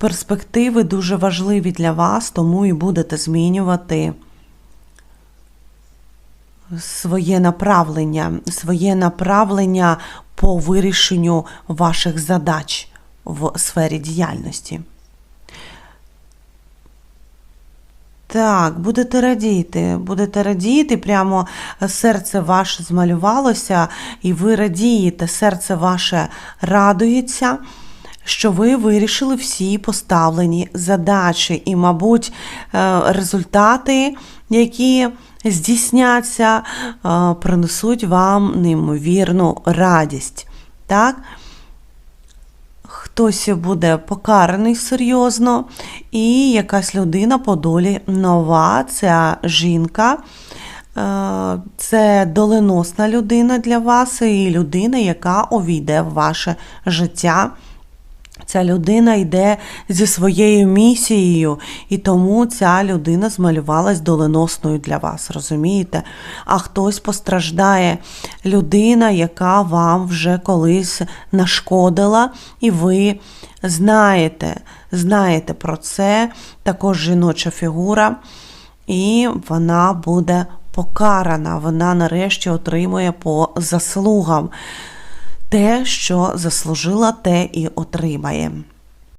перспективи дуже важливі для вас, тому і будете змінювати своє направлення, своє направлення по вирішенню ваших задач в сфері діяльності. Так, будете радіти, будете радіти, прямо серце ваше змалювалося, і ви радієте, серце ваше радується, що ви вирішили всі поставлені задачі, і, мабуть, е, результати, які здійсняться, е, принесуть вам неймовірну радість. Так? Хтось буде покараний серйозно, і якась людина по долі нова, ця жінка. е, Це доленосна людина для вас, і людина, яка увійде в ваше життя. Ця людина йде зі своєю місією, і тому ця людина змалювалась доленосною для вас, розумієте? А хтось постраждає людина, яка вам вже колись нашкодила, і ви знаєте, знаєте про це, також жіноча фігура, і вона буде покарана. Вона нарешті отримує по заслугам те, що заслужила, те і отримає.